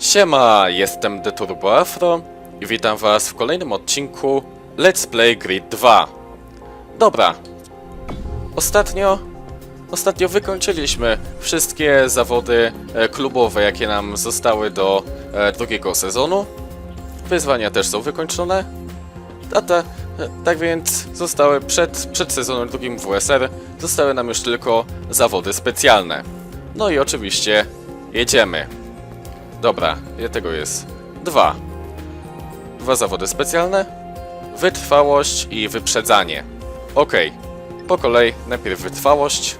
Siema, jestem Deturbo Afro i witam was w kolejnym odcinku Let's Play Grid 2. Dobra, ostatnio, ostatnio wykończyliśmy wszystkie zawody e, klubowe, jakie nam zostały do e, drugiego sezonu. Wyzwania też są wykończone. A te, tak więc zostały przed, przed sezonem drugim WSR, zostały nam już tylko zawody specjalne. No i oczywiście jedziemy. Dobra, ile tego jest? Dwa. Dwa zawody specjalne. Wytrwałość i wyprzedzanie. Okej. Po kolei, najpierw wytrwałość.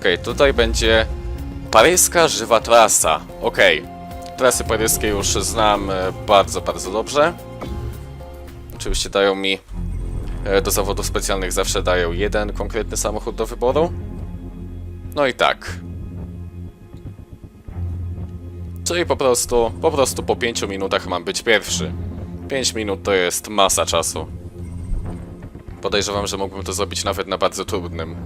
Okej, tutaj będzie paryska żywa trasa. Okej. Trasy paryskie już znam e, bardzo, bardzo dobrze. Oczywiście dają mi e, do zawodów specjalnych zawsze dają jeden konkretny samochód do wyboru. No i tak. Czyli po prostu, po prostu po 5 minutach mam być pierwszy. 5 minut to jest masa czasu. Podejrzewam, że mógłbym to zrobić nawet na bardzo trudnym.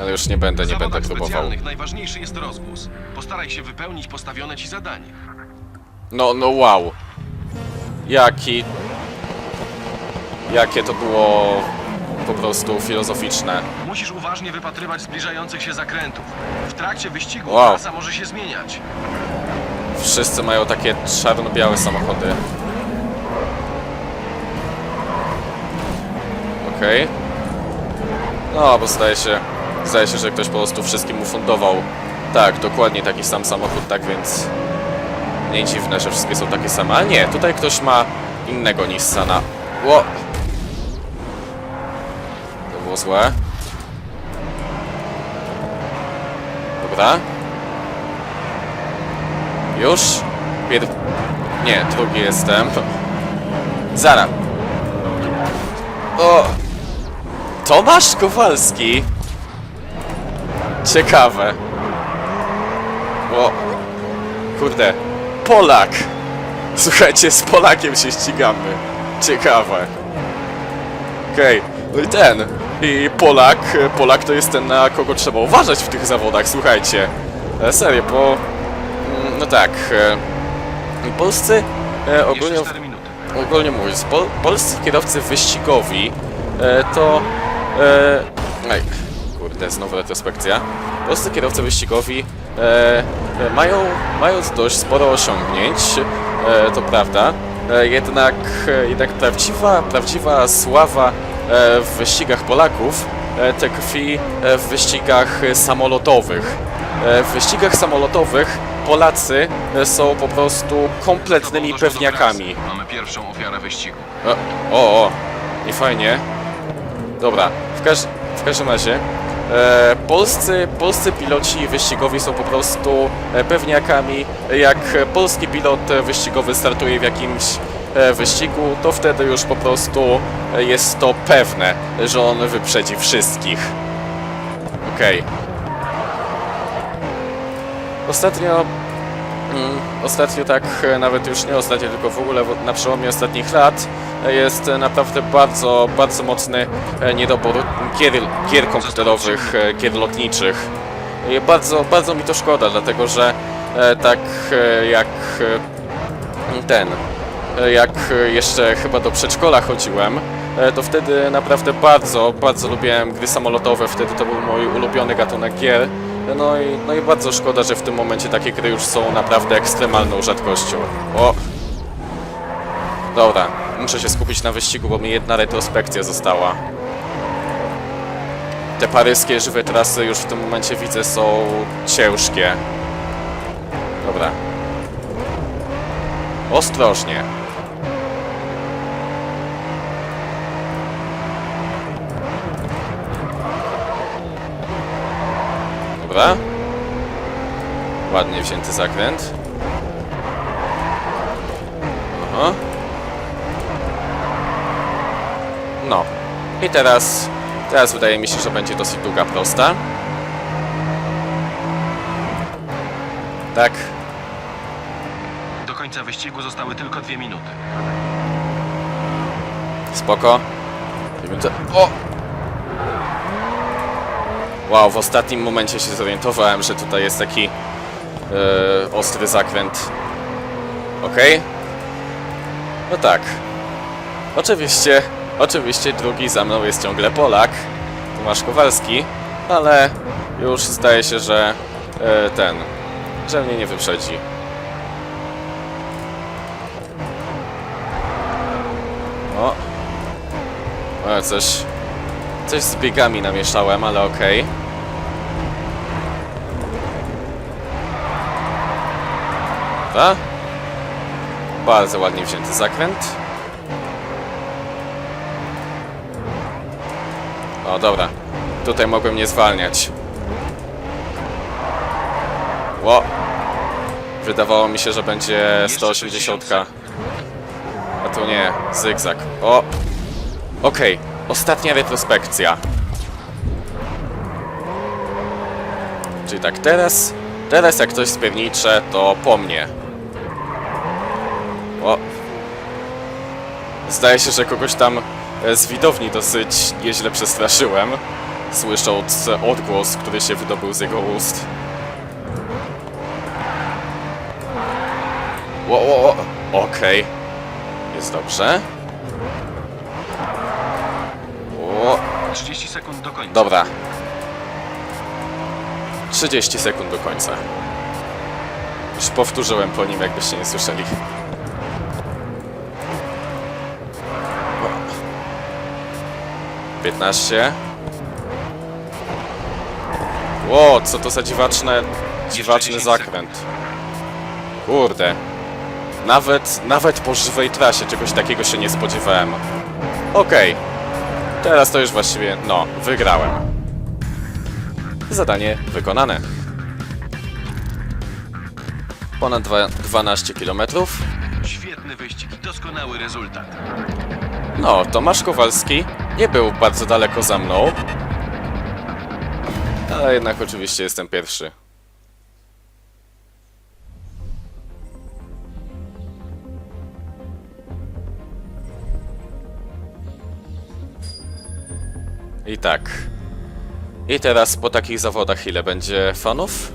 Ale już nie będę, nie będę próbował. najważniejszy jest rozgłos. Postaraj się wypełnić postawione ci zadanie. No, no wow. Jaki... Jakie to było po prostu filozoficzne. Musisz uważnie wypatrywać zbliżających się zakrętów. W trakcie wyścigu Wow. trasa może się zmieniać. Wszyscy mają takie czarno-białe samochody. Okej. No, bo zdaje się, zdaje się, że ktoś po prostu wszystkim ufundował. Tak, dokładnie taki sam samochód, tak więc nie dziwne, że wszystkie są takie same. Ale nie, tutaj ktoś ma innego Nissana. Ło! To było złe. Dobra. Już? Pier... Nie, drugi jestem. Zara. O! Tomasz Kowalski? Ciekawe. O! Kurde. Polak! Słuchajcie, z Polakiem się ścigamy. Ciekawe. Okej, no i ten. I Polak, Polak to jest ten, na kogo trzeba uważać w tych zawodach, słuchajcie. E, serio, bo... mm, No tak... E, polscy e, ogólnie... Jeszcze 4 minuty. Ogólnie mówiąc, pol, polscy kierowcy wyścigowi to... E, aj, kurde, znowu retrospekcja. Polscy kierowcy wyścigowi mają, mają dość sporo osiągnięć, to prawda. Jednak, jednak prawdziwa, prawdziwa sława w wyścigach Polaków e, tkwi e, w wyścigach e, samolotowych. E, W wyścigach samolotowych Polacy e, są po prostu kompletnymi pewniakami. Mamy pierwszą ofiarę wyścigu. O, o, nie fajnie. Dobra, w, każ w każdym razie e, polscy, polscy piloci wyścigowi są po prostu e, pewniakami. Jak polski pilot e, wyścigowy startuje w jakimś e, wyścigu, to wtedy już po prostu e, jest to pewne, że on wyprzedzi wszystkich. Okej. Ostatnio Mm, Ostatnio tak, e, nawet już nie ostatnio, tylko w ogóle na przełomie ostatnich lat e, jest e, naprawdę bardzo, bardzo mocny e, niedobór gier, gier komputerowych, e, gier lotniczych. I bardzo, bardzo mi to szkoda, dlatego że e, tak e, jak e, ten, e, jak e, jeszcze chyba do przedszkola chodziłem, e, to wtedy naprawdę bardzo, bardzo lubiłem gry samolotowe, wtedy to był mój ulubiony gatunek gier. No i, no i bardzo szkoda, że w tym momencie takie gry już są naprawdę ekstremalną rzadkością. O! Dobra, muszę się skupić na wyścigu, bo mi jedna retrospekcja została. Te paryskie żywe trasy już w tym momencie widzę są ciężkie. Dobra. Ostrożnie. Dobra. Ładnie wzięty zakręt. Aha. No. I teraz... Teraz wydaje mi się, że będzie dosyć długa prosta. Tak. Do końca wyścigu zostały tylko 2 minuty. Spoko. Dwie. O! Wow, w ostatnim momencie się zorientowałem, że tutaj jest taki e, ostry zakręt. Okej. No tak. Oczywiście, oczywiście drugi za mną jest ciągle Polak, Tomasz Kowalski, ale już zdaje się, że e, ten, że mnie nie wyprzedzi. O. o coś, coś z biegami namieszałem, ale okej. Dobra. Bardzo ładnie wzięty zakręt. O, dobra. Tutaj mogłem nie zwalniać. Ło. Wydawało mi się, że będzie 180. A tu nie, zygzak. O! Okej, ostatnia retrospekcja. Czyli tak, teraz... Teraz jak ktoś spiernicze, to po mnie. O! Zdaje się, że kogoś tam e, z widowni dosyć nieźle przestraszyłem, słysząc odgłos, który się wydobył z jego ust. Ło, ło, ło. Okej. Jest dobrze. 30 sekund do końca. dobra. 30 sekund do końca. Już powtórzyłem po nim, jakbyście nie słyszeli. 15. Ło, co to za dziwaczne, dziwaczny 10 zakręt. Kurde. Nawet, nawet po żywej trasie czegoś takiego się nie spodziewałem. Okej. Teraz to już właściwie, no, wygrałem. Zadanie wykonane. Ponad dwa, 12 km. Świetny wyścig i doskonały rezultat. No, Tomasz Kowalski nie był bardzo daleko za mną. Ale jednak oczywiście jestem pierwszy. I tak. I teraz po takich zawodach ile będzie fanów?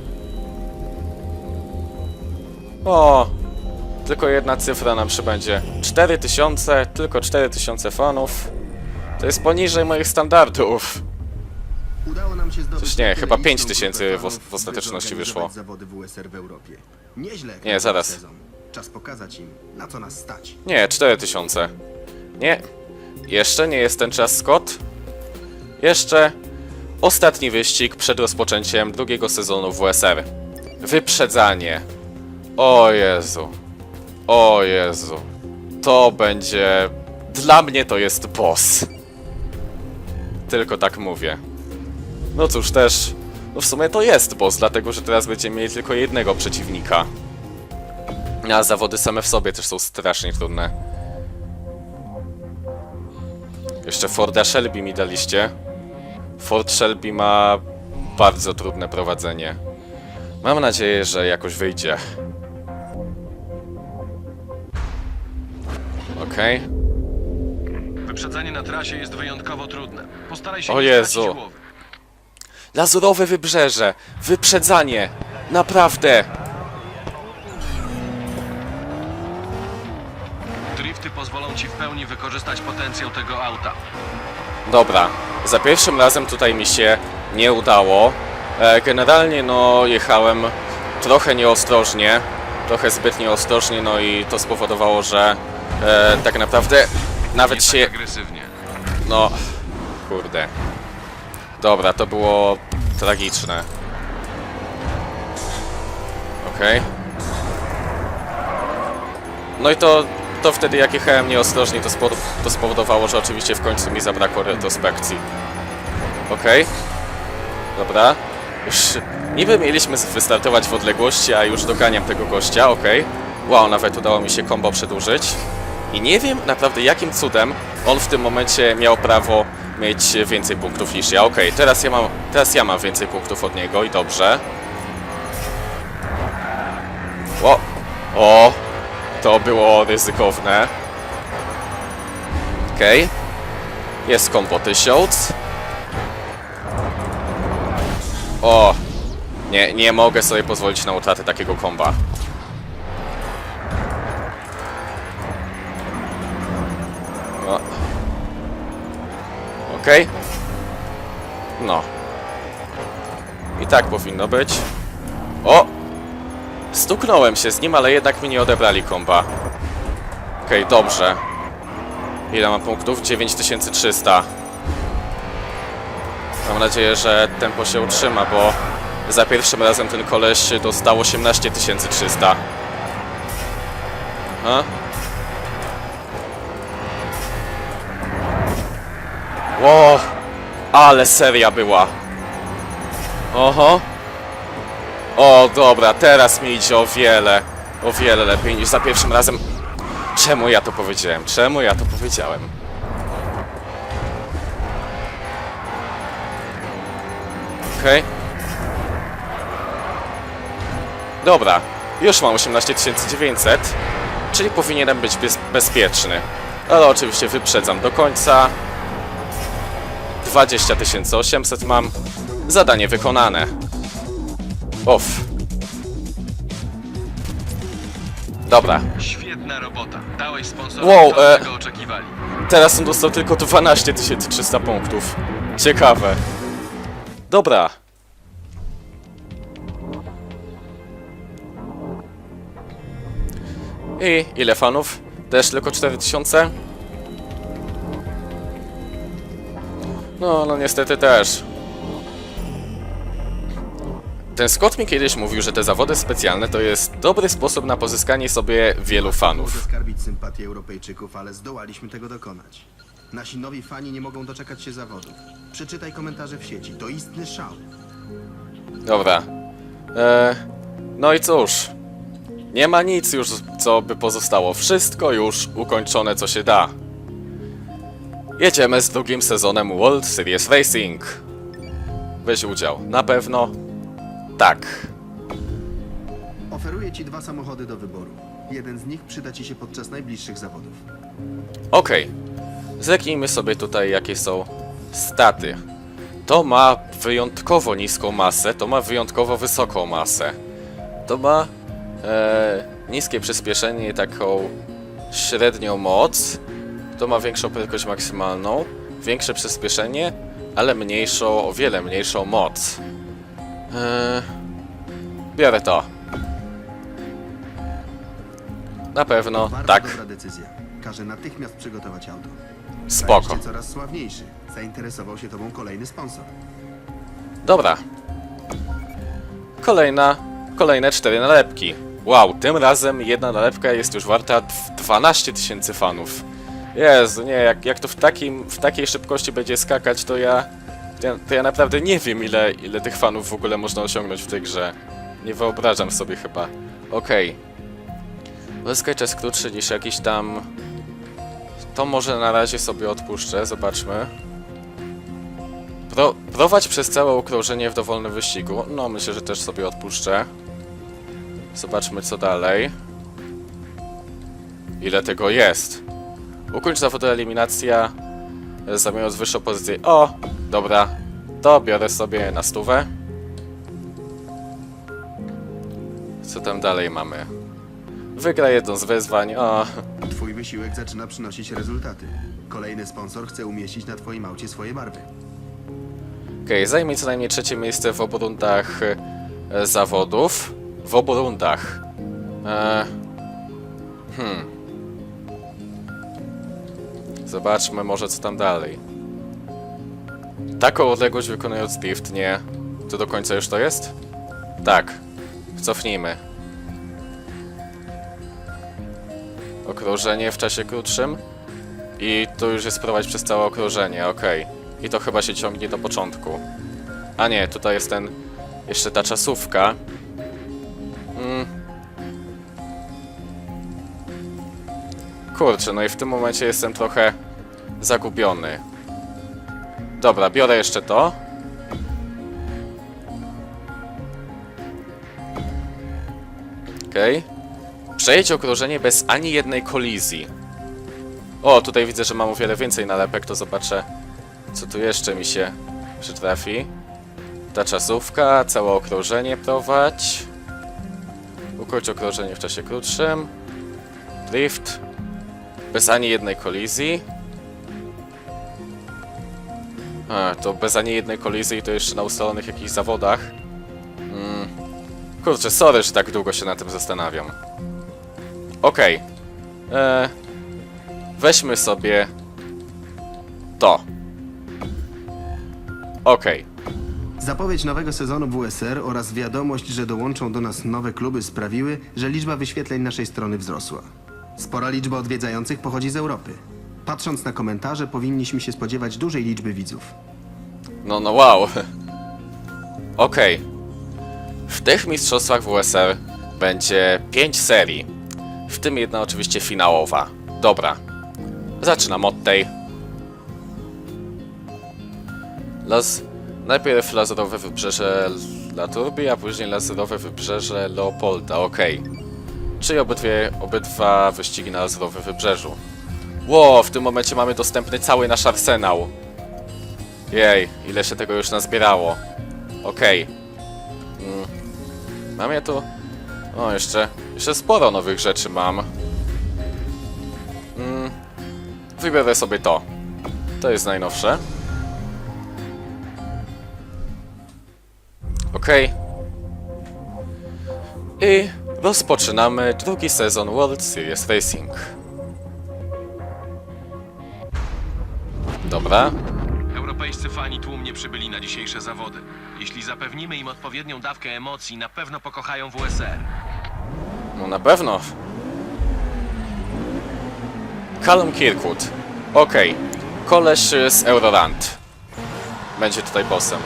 O, tylko jedna cyfra nam przybędzie. 4000, tylko 4000 fanów. To jest poniżej moich standardów. Udało nam się zdobyć Coś nie, chyba liczną 5 grupę tysięcy w, fanów, w ostateczności wyszło. zawody WSR w Europie. Nieźle. jak na zaraz. Sezon. Czas pokazać im, na co nas stać. Nie, 4000. Nie. Jeszcze nie jest ten czas, Scott. Jeszcze ostatni wyścig przed rozpoczęciem drugiego sezonu WSR. Wyprzedzanie. O Jezu. O Jezu. To będzie... Dla mnie to jest boss. Tylko tak mówię. No cóż, też... No w sumie to jest boss, dlatego że teraz będziemy mieli tylko jednego przeciwnika. A zawody same w sobie też są strasznie trudne. Jeszcze Forda Shelby mi daliście. Ford Shelby ma bardzo trudne prowadzenie. Mam nadzieję, że jakoś wyjdzie. Okej. Wyprzedzanie na trasie jest wyjątkowo trudne. Postaraj się O nie Jezu. stracić głowy. Lazurowe wybrzeże! Wyprzedzanie! Naprawdę! Drifty pozwolą ci w pełni wykorzystać potencjał tego auta. Dobra, za pierwszym razem tutaj mi się nie udało. E, generalnie no jechałem trochę nieostrożnie, trochę zbyt nieostrożnie, no i to spowodowało, że e, tak naprawdę nawet Nie się... tak agresywnie. No, kurde. Dobra, to było tragiczne. Okej. No i to, to wtedy jak jechałem nieostrożnie, to, to spowodowało, że oczywiście w końcu mi zabrakło retrospekcji. Okej. Dobra. Już niby mieliśmy wystartować w odległości, a już doganiam tego gościa, okej. Wow, nawet udało mi się combo przedłużyć. I nie wiem naprawdę jakim cudem on w tym momencie miał prawo mieć więcej punktów niż ja. Okej, teraz ja mam teraz ja mam więcej punktów od niego i dobrze. O! O! To było ryzykowne. Okej. Jest kombo 1000. O! Nie, nie mogę sobie pozwolić na utratę takiego komba. O. Okej. No. I tak powinno być. O! Stuknąłem się z nim, ale jednak mi nie odebrali komba. Okej, dobrze. Ile mam punktów? 9300. Mam nadzieję, że tempo się utrzyma, bo za pierwszym razem ten koleś dostał 18300. A? Ło, ale seria była. Oho. O, dobra, teraz mi idzie o wiele, o wiele lepiej niż za pierwszym razem. Czemu ja to powiedziałem? Czemu ja to powiedziałem? Okej. Dobra, już mam 18900, czyli powinienem być bez bezpieczny. Ale oczywiście wyprzedzam do końca. 20800 mam. Zadanie wykonane. Off. Dobra, Świetna robota. Dałeś sponsorowi Wow, to, e- oczekiwali. teraz on dostał tylko 12300 punktów. Ciekawe. Dobra. I ile fanów? Też tylko 4000? No, no niestety też. Ten Scott mi kiedyś mówił, że te zawody specjalne to jest dobry sposób na pozyskanie sobie wielu fanów. Zaskarbić sympatię Europejczyków, ale zdołaliśmy tego dokonać. Nasi nowi fani nie mogą doczekać się zawodów. Przeczytaj komentarze w sieci, to istny szał. Dobra. E, no i cóż. Nie ma nic już, co by pozostało. Wszystko już ukończone, co się da. Jedziemy z drugim sezonem World Series Racing. Weź udział. Na pewno. Tak. Oferuję ci dwa samochody do wyboru. Jeden z nich przyda ci się podczas najbliższych zawodów. Okej. Zerknijmy sobie tutaj, jakie są staty. To ma wyjątkowo niską masę, to ma wyjątkowo wysoką masę. To ma e, niskie przyspieszenie taką średnią moc. To ma większą prędkość maksymalną, większe przyspieszenie, ale mniejszą, o wiele mniejszą moc. E, biorę to. Na pewno, Bardzo tak, dobra decyzja. Każę natychmiast przygotować auto. spoko. Stajesz się coraz sławniejszy. Zainteresował się tobą kolejny sponsor. Dobra. Kolejna, kolejne cztery nalepki. Wow, tym razem jedna nalepka jest już warta dw- 12 tysięcy fanów. Jezu, nie, jak, jak to w, takim, w takiej szybkości będzie skakać, to ja, to ja, to ja naprawdę nie wiem, ile, ile tych fanów w ogóle można osiągnąć w tej grze. Nie wyobrażam sobie chyba. Okej. Okay. czas krótszy niż jakiś tam... To może na razie sobie odpuszczę, zobaczmy. Pro, prowadź przez całe okrążenie w dowolnym wyścigu. No, myślę, że też sobie odpuszczę. Zobaczmy, co dalej. Ile tego jest? Ukończ zawody eliminacja, zajmując wyższą pozycję. O, dobra. To biorę sobie na stówę. Co tam dalej mamy? Wygra jedno z wyzwań. O, Twój wysiłek zaczyna przynosić rezultaty. Kolejny sponsor chce umieścić na twoim aucie swoje barwy. Okej, zajmij co najmniej trzecie miejsce w obu rundach e, zawodów. W obu rundach. E, hmm. Zobaczmy może co tam dalej. Taką odległość wykonując drift, nie. To do końca już to jest? Tak. Cofnijmy. Okrążenie w czasie krótszym. I to już jest prowadź przez całe okrążenie, okej. I to chyba się ciągnie do początku. A nie, tutaj jest ten... Jeszcze ta czasówka. Mm. Kurczę, no i w tym momencie jestem trochę zagubiony. Dobra, biorę jeszcze to. Okej. Przejedź okrążenie bez ani jednej kolizji. O, tutaj widzę, że mam o wiele więcej nalepek, to zobaczę, co tu jeszcze mi się przytrafi. Ta czasówka, całe okrążenie prowadź. Ukończ okrążenie w czasie krótszym. Drift. Bez ani jednej kolizji. A, to bez ani jednej kolizji to jeszcze na ustalonych jakichś zawodach. Mm. Kurczę, sorry, że tak długo się na tym zastanawiam. Okej. E, Weźmy sobie to. Okej. Zapowiedź nowego sezonu WSR oraz wiadomość, że dołączą do nas nowe kluby sprawiły, że liczba wyświetleń naszej strony wzrosła. Spora liczba odwiedzających pochodzi z Europy. Patrząc na komentarze, powinniśmy się spodziewać dużej liczby widzów. No, no wow. Okej. W tych mistrzostwach WSR będzie 5 serii. W tym jedna oczywiście finałowa. Dobra. Zaczynam od tej. Las... Najpierw laserowe wybrzeże Laturbii, a później laserowe wybrzeże Leopolda. Okej. Czyli obydwie, obydwa wyścigi na laserowym wybrzeżu. Ło, w tym momencie mamy dostępny cały nasz arsenał. Jej, ile się tego już nazbierało. Okej. Mm. Mam ja tu... O, jeszcze... Jeszcze sporo nowych rzeczy mam. Mm. Wybiorę sobie to. To jest najnowsze. Okej. I rozpoczynamy drugi sezon World Series Racing. Dobra. Europejscy fani tłumnie przybyli na dzisiejsze zawody. Jeśli zapewnimy im odpowiednią dawkę emocji, na pewno pokochają WSR. No na pewno. Callum Kirkwood. Okej. Koleś z Eurorand. Będzie tutaj bossem.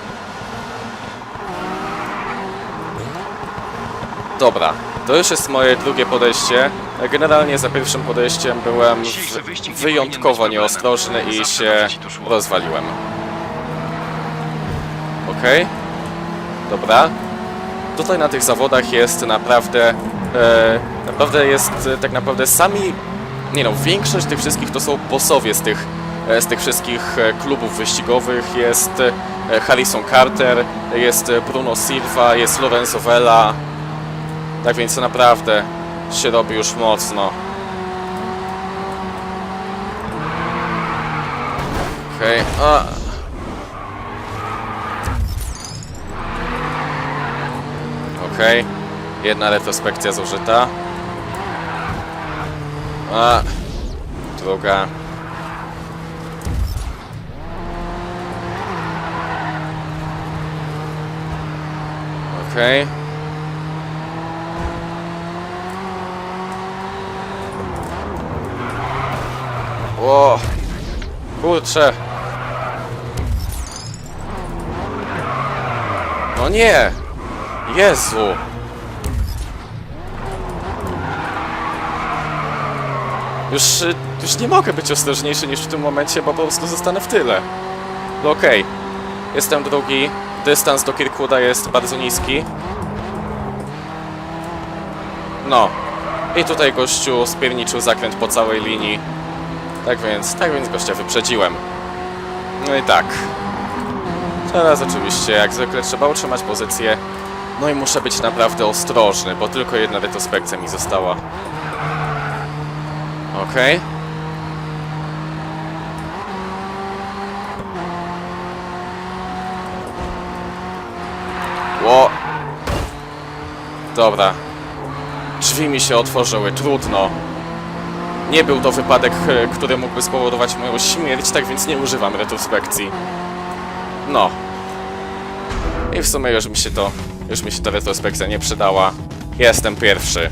Dobra. To już jest moje drugie podejście. Generalnie za pierwszym podejściem byłem wyjątkowo nieostrożny i się rozwaliłem. Okej. Dobra. Tutaj na tych zawodach jest naprawdę, e, naprawdę jest e, tak naprawdę sami, nie no, większość tych wszystkich to są bossowie z tych, e, z tych wszystkich e, klubów wyścigowych. Jest e, Harrison Carter, jest Bruno Silva, jest Lorenzo Vela. Tak więc naprawdę się robi już mocno. Okej, a... Okej. Jedna retrospekcja zużyta. A. Druga. Okej. O! Kurczę! No nie! Jezu! Już, już nie mogę być ostrożniejszy niż w tym momencie, bo po prostu zostanę w tyle. No okej. Jestem drugi. Dystans do Kirkwooda jest bardzo niski. No. I tutaj gościu spierniczył zakręt po całej linii. Tak więc, tak więc gościa wyprzedziłem. No i tak. Teraz oczywiście, jak zwykle, trzeba utrzymać pozycję. No i muszę być naprawdę ostrożny, bo tylko jedna retrospekcja mi została. Okej. Ło. Dobra. Drzwi mi się otworzyły, trudno. Nie był to wypadek, e, który mógłby spowodować moją śmierć, tak więc nie używam retrospekcji. No. I w sumie już mi się to, już mi się ta retrospekcja nie przydała. Jestem pierwszy.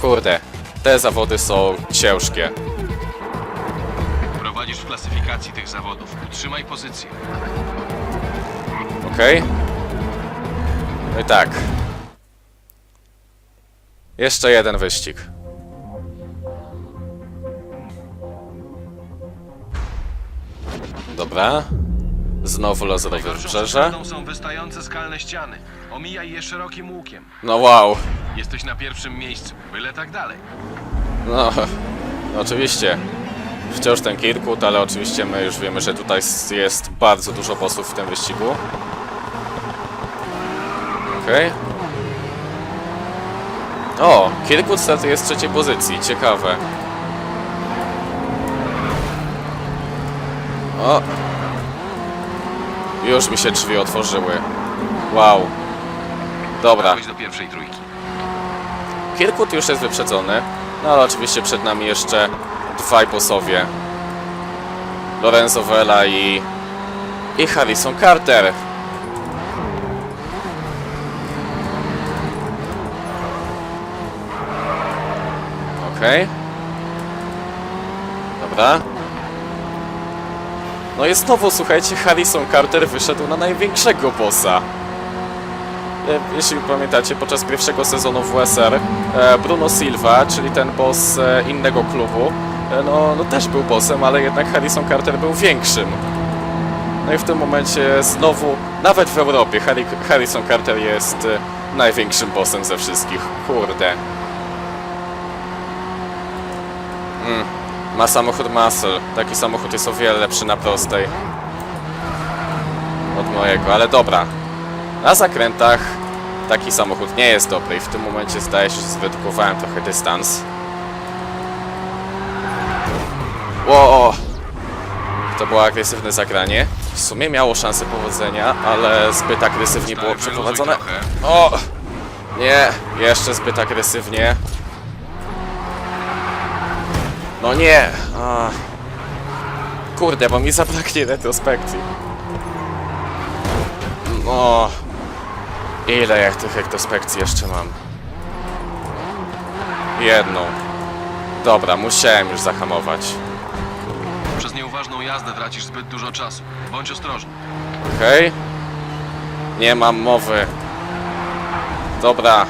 Kurde, te zawody są ciężkie. Prowadzisz w klasyfikacji tych zawodów. Utrzymaj pozycję. Okej. No i tak. Jeszcze jeden wyścig. Dobra. Znowu laserowe wybrzeże. są wystające skalne ściany. Omijaj je szerokim łukiem. No wow. Jesteś na pierwszym miejscu. Byle tak dalej. No, oczywiście. wciąż ten Kirkut, ale oczywiście my już wiemy, że tutaj jest bardzo dużo bossów w tym wyścigu. Okej. O, Kirkut startuje z trzeciej pozycji, ciekawe. O! Już mi się drzwi otworzyły. Wow. Dobra. Chodź do pierwszej trójki. Kirkut już jest wyprzedzony, no ale oczywiście przed nami jeszcze dwaj bossowie. Lorenzo Vela i... i Harrison Carter. Okej. Dobra. No i znowu, słuchajcie, Harrison Carter wyszedł na największego bossa. E, Jeśli pamiętacie, podczas pierwszego sezonu WSR e, Bruno Silva, czyli ten boss e, innego klubu, no, no też był bossem, ale jednak Harrison Carter był większym. No i w tym momencie znowu, nawet w Europie, Harry, Harrison Carter jest największym bossem ze wszystkich. Kurde. Mm. Ma samochód Muscle. Taki samochód jest o wiele lepszy na prostej. Od mojego, ale dobra. Na zakrętach taki samochód nie jest dobry i w tym momencie zdaje się, że zredukowałem trochę dystans. Ło! To było agresywne zagranie. W sumie miało szansę powodzenia, ale zbyt agresywnie było przeprowadzone. O! Nie, jeszcze zbyt agresywnie. No nie! A. Kurde, bo mi zabraknie retrospekcji. No. Ile jak tych retrospekcji jeszcze mam? Jedną. Dobra, musiałem już zahamować. Przez nieuważną jazdę tracisz zbyt dużo czasu. Bądź ostrożny. Okej. Nie mam mowy. Dobra.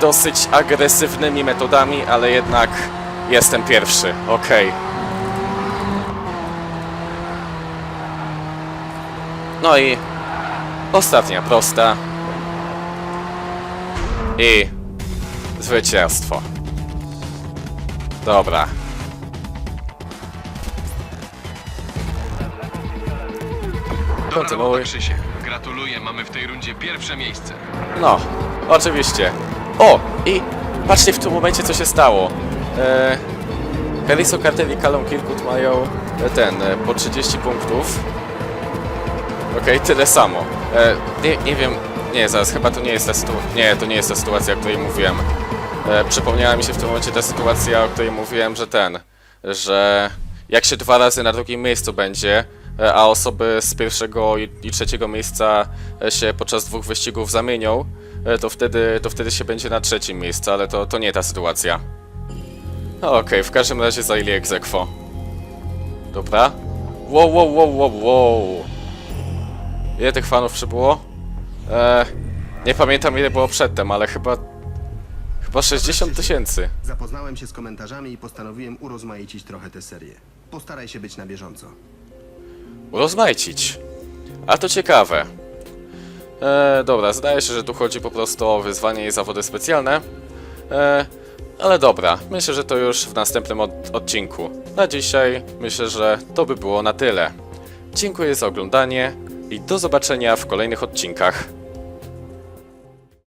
Dosyć agresywnymi metodami, ale jednak jestem pierwszy. Okej. No i ostatnia prosta. I zwycięstwo. Dobra. Kontynuuj. Gratuluję, mamy w tej rundzie pierwsze miejsce. No, oczywiście. O, i patrzcie w tym momencie, co się stało. E, Harrison Carter i Kirkut mają e, ten, e, po 30 punktów. Okej, tyle samo. E, nie, nie wiem, nie, zaraz, chyba to nie jest ta sytuacja, nie, to nie jest ta sytuacja, o której mówiłem. E, przypomniała mi się w tym momencie ta sytuacja, o której mówiłem, że ten, że jak się dwa razy na drugim miejscu będzie, e, a osoby z pierwszego i, trzeciego miejsca się podczas dwóch wyścigów zamienią, to wtedy, to wtedy się będzie na trzecim miejscu, ale to, to nie ta sytuacja. No Okej, w każdym razie zajęli egzekwo. Dobra. Wow, wow, wow, wow, wow. Ile tych fanów przybyło? E, nie pamiętam ile było przedtem, ale chyba... Chyba 60 tysięcy. Zapoznałem się z komentarzami i postanowiłem urozmaicić trochę tę serię. Postaraj się być na bieżąco. Urozmaicić. A to ciekawe. E, dobra, zdaje się, że tu chodzi po prostu o wyzwanie i zawody specjalne. E, ale dobra, myślę, że to już w następnym od odcinku. Na dzisiaj myślę, że to by było na tyle. Dziękuję za oglądanie i do zobaczenia w kolejnych odcinkach.